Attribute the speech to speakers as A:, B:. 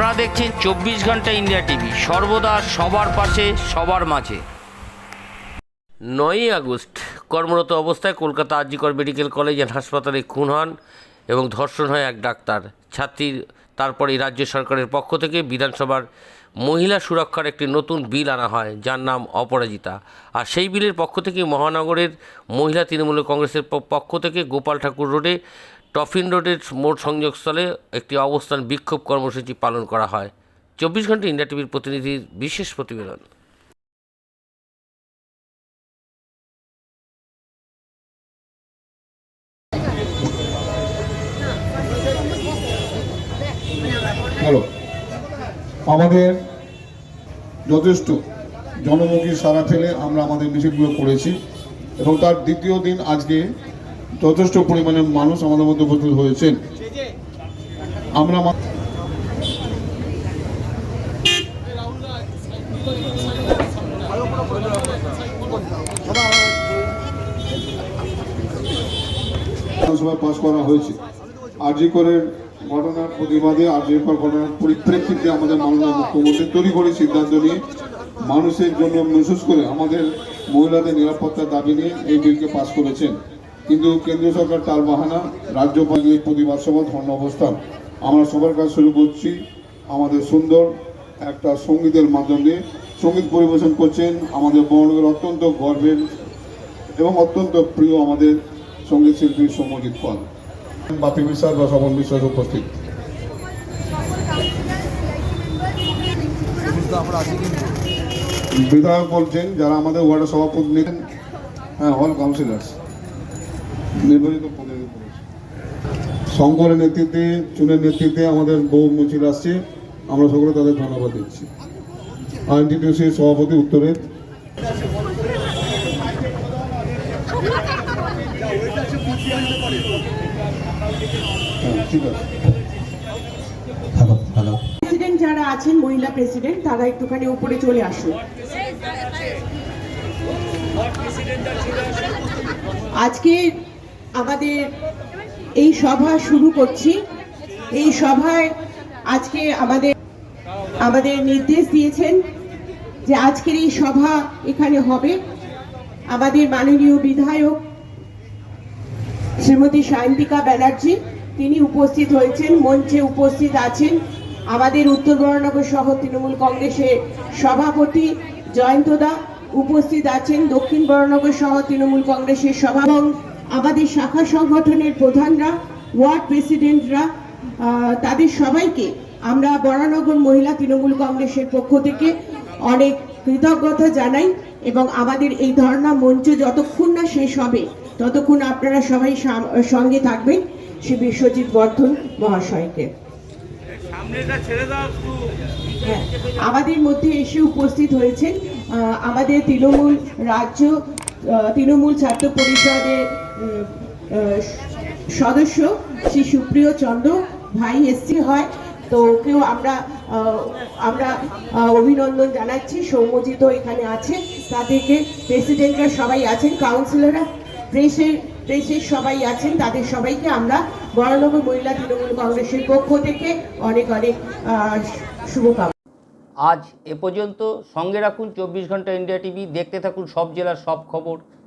A: আপনারা দেখছেন চব্বিশ ঘণ্টা ইন্ডিয়া টিভি। সর্বদা সবার পাশে, সবার মাঝে। নয়ই আগস্ট, কর্মরত অবস্থায় Kolkata RG Kar medical college and হাসপাতালে খুন হন এবং ধর্ষণ হয় এক ডাক্তার। ছাত্রীর তারপরে রাজ্য সরকারের পক্ষ থেকে বিধানসভার মহিলা সুরক্ষার একটি নতুন বিল আনা হয়, যার নাম অপরাজিতা। আর সেই বিলের পক্ষ থেকে মহানগরের মহিলা তৃণমূল কংগ্রেসের পক্ষ থেকে গোপাল ঠাকুর রোডে টফিন রোডের মোড় সংযোগস্থলে একটি অবস্থান বিক্ষোভ কর্মসূচি পালন করা হয়। চব্বিশ ঘণ্টা ইন্ডিয়া টিভির প্রতিনিধির বিশেষ প্রতিবেদন।
B: হ্যালো। আমাদের যথেষ্ট জনমুখী সারা ফেলে আমরা আমাদের মিছিলগুলো করেছি এবং তার দ্বিতীয় দিন আজকে যথেষ্ট পরিমাণে মানুষ আমাদের মধ্যে উপস্থিত হয়েছেন। আমরা করা ঘটনার প্রতিবাদে ঘটনার আমাদের সিদ্ধান্ত মানুষের জন্য বিশেষ করে আমাদের মহিলাদের নিরাপত্তার দাবি নিয়ে এই বিলকে পাশ করেছেন। কিন্তু কেন্দ্রীয় সরকার তার বাহানা রাজ্য এই প্রতিবাদ সভা ধর্ম অবস্থান। আমরা সবার কাজ শুরু করছি আমাদের সুন্দর একটা সঙ্গীতের মাধ্যমে সংগীত পরিবেশন করছেন আমাদের বর্ণের অত্যন্ত গর্বের এবং অত্যন্ত প্রিয় আমাদের সংগীত শিল্পী সৌম্যজিৎ পাল। বাপি বিশ্বাস বা স্বপন বিশ্বাস উপস্থিত। বিধায়ক বলছেন যারা আমাদের ওয়ার্ডের সভাপতি নিতেন হ্যাঁ অল কাউন্সিলার্স। নির্বাচিত প্রতিনিধি করেছে। শঙ্করের নেতৃত্বে চুনের নেতৃত্বে আমাদের বহু মিছিল আসছে। আমরা সকলে তাদের ধন্যবাদ দিচ্ছি। আইনটিটিউসির সভাপতি উত্তরের হ্যাঁ ঠিক আছে।
C: Hello hello.
D: প্রেসিডেন্ট যারা আছেন মহিলা প্রেসিডেন্ট তারা একটুখানি উপরে চলে আসুন। আজকে আমাদের এই সভা শুরু করছি। এই সভায় আজকে আমাদের আমাদের নির্দেশ দিয়েছেন যে আজকের এই সভা এখানে হবে। আমাদের মাননীয় বিধায়ক শ্রীমতী সায়ন্তিকা ব্যানার্জি, তিনি উপস্থিত হয়েছেন, মঞ্চে উপস্থিত আছেন। আমাদের উত্তর বরানগর সহ তৃণমূল কংগ্রেসের সভাপতি জয়ন্তদা উপস্থিত আছেন। দক্ষিণ বরানগর সহ তৃণমূল কংগ্রেসের সভা আমাদের শাখা সংগঠনের প্রধানরা ওয়ার্ড প্রেসিডেন্টরা তাদের সবাইকে আমরা বরানগর মহিলা তৃণমূল কংগ্রেসের পক্ষ থেকে অনেক কৃতজ্ঞতা জানাই এবং আমাদের এই ধর্ণা মঞ্চ যতক্ষণ না শেষ হবে ততক্ষণ আপনারা সবাই সঙ্গে থাকবেন শ্রী বিশ্বজিৎ বর্ধন মহাশয়কে। হ্যাঁ, আমাদের মধ্যে এসে উপস্থিত হয়েছেন আমাদের তৃণমূল রাজ্য তৃণমূল ছাত্র পরিষদের সদস্য, শ্রী সুপ্রিয় চন্দ্র ভাই এসসি হয়। তো ওকেও আমরা আমরা অভিনন্দন জানাচ্ছি। সৌম্যজিৎ এখানে আছে। তাদেরকে প্রেসিডেন্টরা সবাই আছেন, কাউন্সিলররা, প্রেসের প্রেসের সবাই আছেন। তাদের সবাইকে আমরা বরানগর মহিলা তৃণমূল কংগ্রেসের পক্ষ থেকে অনেক অনেক শুভকামনা।
A: আজ এ পর্যন্ত সঙ্গে রাখুন চব্বিশ ঘণ্টা ইন্ডিয়া টিভি। দেখতে থাকুন সব জেলার সব খবর।